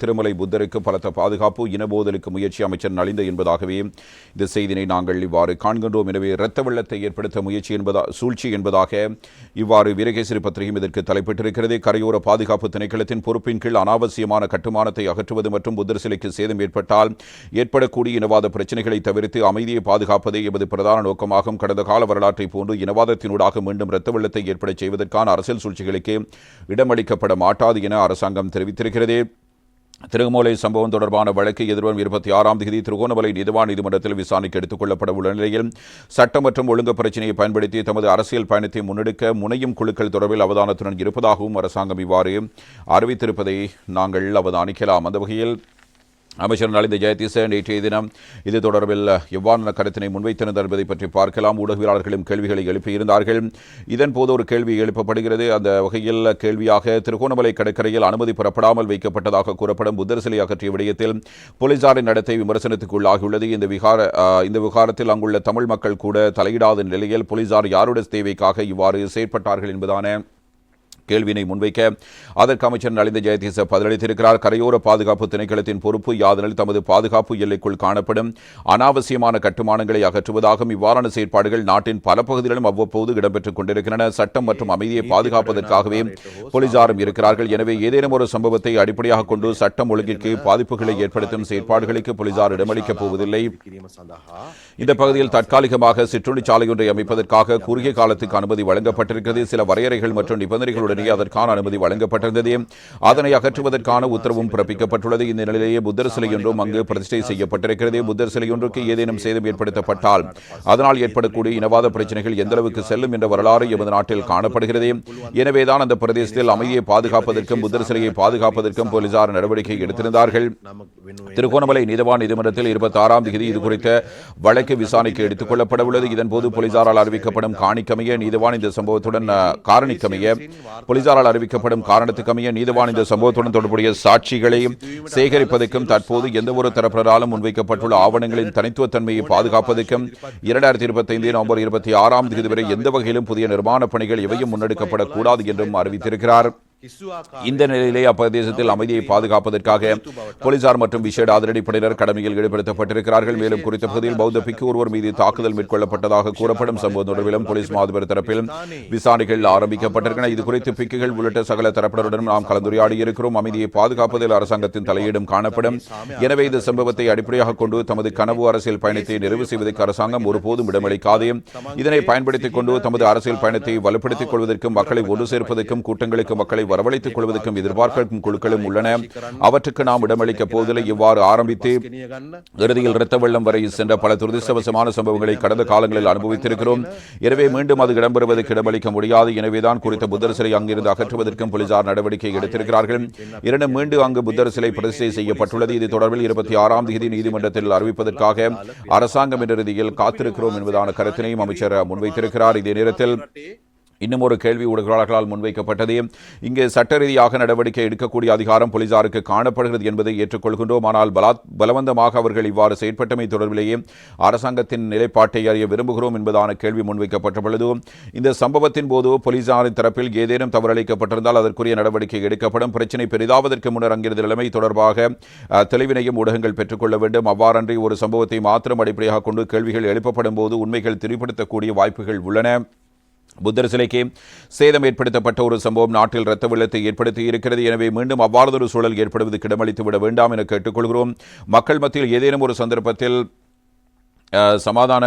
திருமலை புத்தருக்கு பலத்த பாதுகாப்பு இனபோதலுக்கு முயற்சி அமைச்சர் நலிந்த என்பதாகவே இந்த செய்தினை நாங்கள் இவ்வாறு காண்கின்றோம். எனவே இரத்த வெள்ளத்தை ஏற்படுத்த முயற்சி என்பதா சூழ்ச்சி என்பதாக இவ்வாறு வீரகேசரி பத்திரிகையும் இதற்கு தலைப்பிட்டிருக்கிறது. கரையோர பாதுகாப்பு திணைக்களத்தின் பொறுப்பின் கீழ் அனாவசியமான கட்டுமானத்தை அகற்றுவது மற்றும் புத்தர் சிலைக்கு சேதம் ஏற்பட்டால் ஏற்படக்கூடிய இனவாத பிரச்சனைகளை தவிர்த்து அமைதியை பாதுகாப்பதே எமது பிரதான நோக்கமாகும். கடந்த கால வரலாற்றை போன்று இனவாதத்தினூடாக மீண்டும் இரத்த வெள்ளத்தை ஏற்படச் செய்வதற்கான அரசியல் சூழ்ச்சிகளுக்கு இடமளிக்கப்பட மாட்டாது என அரசாங்கம் தெரிவித்திருக்கிறது. திருகமோலை சம்பவம் தொடர்பான வழக்கு எதிர்வரும் இருபத்தி ஆறாம் தேதி திருகோணமலை நீதிவான் நீதிமன்றத்தில் விசாரணைக்கு எடுத்துக் கொள்ளப்பட உள்ள நிலையில் சட்டம் மற்றும் ஒழுங்கு பிரச்சினையை பயன்படுத்தி தமது அரசியல் பயணத்தை முன்னெடுக்க முனையும் குழுக்கள் தொடர்பில் அவதானத்துடன் இருப்பதாகவும் அரசாங்கம் இவ்வாறு அறிவித்திருப்பதை நாங்கள் அவதானிக்கலாம். அந்த வகையில் அமைச்சர் நலிந்த ஜெயதீசன் நேற்றைய தினம். இது தொடர்பில் எவ்வாறான கருத்தினை முன்வைத்திருந்தார் என்பதை பற்றி பார்க்கலாம். ஊடகவியலாளர்களும் கேள்விகளை எழுப்பியிருந்தார்கள். இதன் போது ஒரு கேள்வி எழுப்பப்படுகிறது. அந்த வகையில் கேள்வியாக திருகோணமலை கடற்கரையில் அனுமதி பெறப்படாமல் வைக்கப்பட்டதாக கூறப்படும் புத்தர் சிலை அகற்றிய விடயத்தில் போலீசாரின் நடத்தை விமர்சனத்துக்குள்ளாகியுள்ளது. இந்த விகார இந்த விகாரத்தில் அங்குள்ள தமிழ் மக்கள் கூட தலையிடாத நிலையில் போலீசார் யாருடைய தேவைக்காக இவ்வாறு செயற்பட்டார்கள் என்பதான கேள்வினை முன்வைக்க அதற்கு அமைச்சர் நலிந்த ஜெயதீச பதிலளித்திருக்கிறார். கரையோர பாதுகாப்பு திணைக்களத்தின் பொறுப்பு யாதனில் தமது பாதுகாப்பு எல்லைக்குள் காணப்படும் அனாவசியமான கட்டுமானங்களை அகற்றுவதாகவும் இவ்வாறான செயற்பாடுகள் நாட்டின் பல பகுதிகளிலும் அவ்வப்போது இடம்பெற்றுக் கொண்டிருக்கின்றன. சட்டம் மற்றும் அமைதியை பாதுகாப்பதற்காகவே போலீசாரும் இருக்கிறார்கள். எனவே ஏதேனும் ஒரு சம்பவத்தை அடிப்படையாக கொண்டு சட்டம் ஒழுங்கிற்கு பாதிப்புகளை ஏற்படுத்தும் செயற்பாடுகளுக்கு போலீசார் இடமளிக்கப் போவதில்லை. இந்த பகுதியில் தற்காலிகமாக சிற்றுண்டிச்சாலை ஒன்றை அமைப்பதற்காக குறுகிய காலத்துக்கு அனுமதி வழங்கப்பட்டிருக்கிறது. சில வரையறைகள் மற்றும் நிபந்தனைகளுடன் உடனேயே அதற்கான அனுமதி வழங்கப்பட்டிருந்தது. அதனை அகற்றுவதற்கான உத்தரவும் பிறப்பிக்கப்பட்டுள்ளது. இந்த நிலையிலேயே புத்தர் சிலை ஒன்றும் அங்கு பிரதிஷ்டை செய்யப்பட்டிருக்கிறது. புத்தர் சிலை ஒன்றுக்கு ஏதேனும் சேதம் ஏற்படுத்தப்பட்டால் அதனால் ஏற்படக்கூடிய இனவாத பிரச்சனைகள் எந்த அளவுக்கு செல்லும் என்ற வரலாறு எமது நாட்டில் காணப்படுகிறது. எனவேதான் அந்த பிரதேசத்தில் அமைதியை பாதுகாப்பதற்கும் புத்தர் சிலையை பாதுகாப்பதற்கும் போலீசார் நடவடிக்கை எடுத்திருந்தார்கள். திருகோணமலை நீதவான் நீதிமன்றத்தில் இருபத்தி ஆறாம் தேதி இது குறித்த வழக்கு விசாரணைக்கு எடுத்துக் கொள்ளப்பட உள்ளது இதன்போது போலீசாரால் அறிவிக்கப்படும் காணிக்கமைய நீதவான் இந்த சம்பவத்துடன் காரணிக்கமைய போலீசாரால் அறிவிக்கப்படும் காரணத்துக்கமைய நீதிவான் இந்த சம்பவத்துடன் தொடர்புடைய சாட்சிகளையும் சேகரிப்பதற்கும் தற்போது எந்தவொரு தரப்பினராலும் முன்வைக்கப்பட்டுள்ள ஆவணங்களின் தனித்துவத்தன்மையை பாதுகாப்பதற்கும் இரண்டாயிரத்தி இருபத்தி ஐந்து நவம்பர் இருபத்தி ஆறாம் தேதி வரை எந்த வகையிலும் புதிய நிர்மாணப் பணிகள் எவையும் முன்னெடுக்கப்படக்கூடாது என்றும் அறிவித்திருக்கிறார். இந்த நிலையிலே அப்பரதேசத்தில் அமைதியை பாதுகாப்பதற்காக போலீசார் மற்றும் விசேட அதிரடிப்படையினர் கடமையில் ஈடுபடுத்தப்பட்டிருக்கிறார்கள். மேலும் குறித்த பகுதியில் பௌத்த பிக்கு ஒருவர் மீது தாக்குதல் மேற்கொள்ளப்பட்டதாக கூறப்படும் சம்பவம் தொடர்பிலும் போலீஸ் மாதிபர் தரப்பிலும் விசாரணைகள் ஆரம்பிக்கப்பட்டிருக்கின்றன. இது குறித்து பிக்குகள் உள்ளிட்ட சகல தரப்பினருடன் நாம் கலந்துரையாடி இருக்கிறோம். அமைதியை பாதுகாப்பதில் அரசாங்கத்தின் தலையீடும் காணப்படும். எனவே இந்த சம்பவத்தை அடிப்படையாக கொண்டு தமது கனவு அரசியல் பயணத்தை நிறைவு செய்வதற்கு அரசாங்கம் ஒருபோதும் இடமளிக்காது. இதனை பயன்படுத்திக் கொண்டு தமது அரசியல் பயணத்தை வலுப்படுத்திக் கொள்வதற்கும் மக்களை ஒன்று சேர்ப்பதற்கும் கூட்டங்களுக்கு மக்களை வரவழைத்துக் கொள்வதற்கும் எதிர்பார்க்கும் குழுக்களும் உள்ளன. அவற்றுக்கு நாம் இடமளிக்க போதில் இவ்வாறு ஆரம்பித்து இறுதியில் இரத்த வெள்ளம் வரை சென்ற பல துரதிருஷ்டவசமான சம்பவங்களை கடந்த காலங்களில் அனுபவித்திருக்கிறோம். எனவே மீண்டும் அது இடம்பெறுவதற்கு இடமளிக்க முடியாது. எனவேதான் குறித்த புத்தர் சிலை அங்கிருந்து அகற்றுவதற்கும் போலீசார் நடவடிக்கை எடுத்திருக்கிறார்கள். இரண்டு மீண்டும் அங்கு புத்தர் சிலை பிரதிஷ்டை செய்யப்பட்டுள்ளது. இது தொடர்பில் இருபத்தி ஆறாம் தேதி நீதிமன்றத்தில் அறிவிப்பதற்காக அரசாங்கம் என்ற ரீதியில் காத்திருக்கிறோம் என்பதான கருத்தினையும் அமைச்சர் முன்வைத்திருக்கிறார். இதே நேரத்தில் இன்னும் ஒரு கேள்வி ஊடகங்களால் முன்வைக்கப்பட்டது. இங்கே சட்ட ரீதியாக நடவடிக்கை எடுக்கக்கூடிய அதிகாரம் போலீசாருக்கு காணப்படுகிறது என்பதை ஏற்றுக்கொள்கின்றோம். ஆனால் பலாத் பலவந்தமாக அவர்கள் இவ்வாறு செயற்பட்டமை தொடர்பிலேயே அரசாங்கத்தின் நிலைப்பாட்டை அறிய விரும்புகிறோம் என்பதான கேள்வி முன்வைக்கப்பட்ட பொழுதும் இந்த சம்பவத்தின் போது போலீசாரின் தரப்பில் ஏதேனும் தவறளிக்கப்பட்டிருந்தால் அதற்குரிய நடவடிக்கை எடுக்கப்படும். பிரச்சினை பெரிதாவதற்கு முன்னர் அங்கிருந்த நிலைமை தொடர்பாக தெளிவினையும் ஊடகங்கள் பெற்றுக்கொள்ள வேண்டும். அவ்வாறன்றி ஒரு சம்பவத்தை மாத்திரம் அடிப்படையாக கொண்டு கேள்விகள் எழுப்பப்படும் போது உண்மைகள் திரிப்படுத்தக்கூடிய வாய்ப்புகள் உள்ளன. புத்தர் சிலைக்கு சேதம் ஏற்படுத்தப்பட்ட ஒரு சம்பவம் நாட்டில் இரத்த வெள்ளத்தை ஏற்படுத்தி இருக்கிறது. எனவே மீண்டும் அவ்வாறதொரு சூழல் ஏற்படுவது கிடமளித்து விட வேண்டாம் என கேட்டுக்கொள்கிறோம். மக்கள் மத்தியில் ஏதேனும் ஒரு சந்தர்ப்பத்தில் சமாதான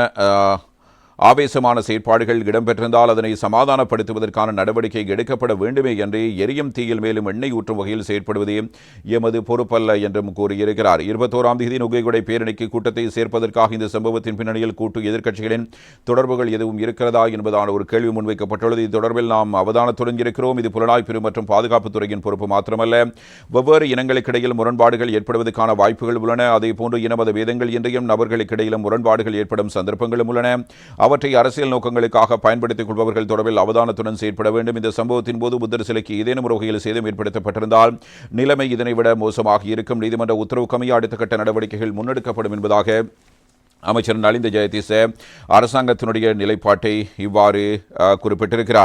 ஆவேசமான செயற்பாடுகள் இடம்பெற்றிருந்தால் அதனை சமாதானப்படுத்துவதற்கான நடவடிக்கை எடுக்கப்பட வேண்டுமே என்று எரியும் தீயில் மேலும் எண்ணெய் ஊற்றும் வகையில் செயற்படுவதே எமது பொறுப்பல்ல என்றும் கூறியிருக்கிறார். இருபத்தோராம் தேதி நுகைகுடை பேரணிக்கு கூட்டத்தை சேர்ப்பதற்காக இந்த சம்பவத்தின் பின்னணியில் கூட்டு எதிர்க்கட்சிகளின் தொடர்புகள் எதுவும் இருக்கிறதா என்பதான ஒரு கேள்வி முன்வைக்கப்பட்டுள்ளது. இது தொடர்பில் நாம் அவதானத்துடன் இருக்கிறோம் இது புலனாய்வு மற்றும் பாதுகாப்புத்துறையின் பொறுப்பு மாத்திரமல்ல. வெவ்வேறு இனங்களுக்கிடையில் முரண்பாடுகள் ஏற்படுவதற்கான வாய்ப்புகள் உள்ளன. அதே போன்று இனமத வேதங்கள் இன்றையும் நபர்களுக்கிடையிலும் முரண்பாடுகள் ஏற்படும் சந்தர்ப்பங்களும் உள்ளன. அவற்றை அரசியல் நோக்கங்களுக்காக பயன்படுத்திக் கொள்பவர்கள் தொடர்பில் அவதானத்துடன் செயற்பட வேண்டும். இந்த சம்பவத்தின் போது புத்தர் சிலைக்கு ஏதேனும் ஒரு வகையில் சேதம் ஏற்படுத்தப்பட்டிருந்தால் நிலைமை இதனை விட மோசமாக இருக்கும். நீதிமன்ற உத்தரவுக்கமைய அடுத்த கட்ட நடவடிக்கைகள் முன்னெடுக்கப்படும் என்பதாக அமைச்சர் நலிந்த ஜெயதீச அரசாங்கத்தினுடைய நிலைப்பாட்டை இவ்வாறு குறிப்பிட்டிருக்கிறார்.